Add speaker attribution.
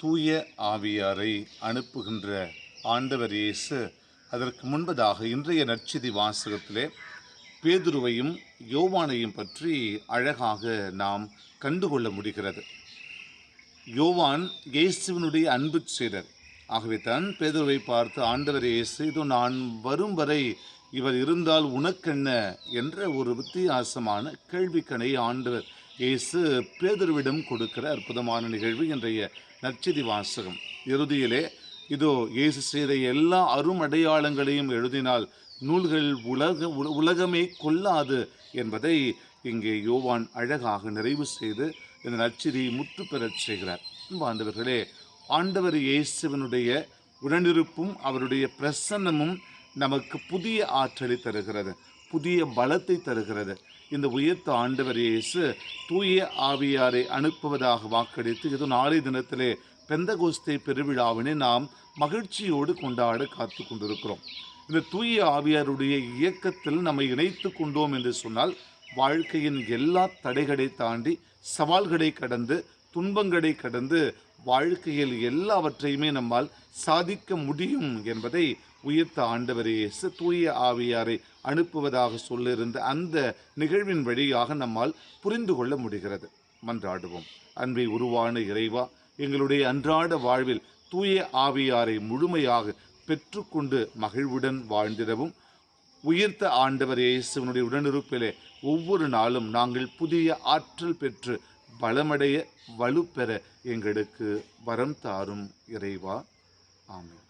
Speaker 1: தூய ஆவியாரை அனுப்புகின்ற ஆண்டவர் இயேசு அதற்கு முன்பதாக இன்றைய நற்செய்தி வாசகத்திலே பேதுருவையும் யோவானையும் பற்றி அழகாக நாம் கண்டுகொள்ள முடிகிறது. யோவான் இயேசுவினுடைய அன்பு சீடர் ஆகவே தான் பேதுருவை பார்த்து ஆண்டவர் இயேசு இதோ நான் வரும் வரை இவர் இருந்தால் உனக்கென்ன? என்ற ஒரு வித்தியாசமான கேள்விக்கணை ஆண்டவர் இயேசு பேதர்விடம் கொடுக்கிற அற்புதமான நிகழ்வு இன்றைய நற்செய்தி வாசகம். இறுதியிலே இதோ இயேசு செய்த எல்லா அருமடையாளங்களையும் எழுதினால் நூல்கள் உலக உல- உலகமே கொல்லாது என்பதை இங்கே யோவான் அழகாக நிறைவு செய்து இந்த நற்செய்தியை முற்று பெறச் செய்கிறார். ஆண்டவர்களே ஆண்டவர் இயேசுவனுடைய உடனிருப்பும் அவருடைய பிரசன்னமும் நமக்கு புதிய ஆற்றலை தருகிறது. புதிய பலத்தை தருகிறது. இந்த உயர்த்த ஆண்டவர் இயேசு தூய ஆவியாரை அனுப்புவதாக வாக்களித்து இது நாளை தினத்திலே பெந்தகோஸ்தே பெருவிழாவினை நாம் மகிழ்ச்சியோடு கொண்டாட காத்து கொண்டிருக்கிறோம். இந்த தூய ஆவியாருடைய இயக்கத்தில் நம்மை இணைத்து கொண்டோம் என்று சொன்னால் வாழ்க்கையின் எல்லா தடைகளை தாண்டி சவால்களை கடந்து துன்பங்களை கடந்து வாழ்க்கையில் எல்லாவற்றையுமே நம்மால் சாதிக்க முடியும் என்பதை உயிர்த்த ஆண்டவர் இயேசு தூய ஆவியாரை அனுப்புவதாக சொல்லியிருந்த அந்த நிகழ்வின் வழியாக நம்மால் புரிந்து கொள்ள முடிகிறது. மன்றாடுவோம். அன்பை உருவான இறைவா எங்களுடைய அன்றாட வாழ்வில் தூய ஆவியாரை முழுமையாக பெற்றுக்கொண்டு மகிழ்வுடன் வாழ்ந்திடவும். உயிர்த்த ஆண்டவர் இயேசுவனுடைய உடனிருப்பிலே ஒவ்வொரு நாளும் நாங்கள் புதிய ஆற்றல் பெற்று பலமடைய வலுப்பெற எங்களுக்கு வரம் தாரும் இறைவா. ஆமாம்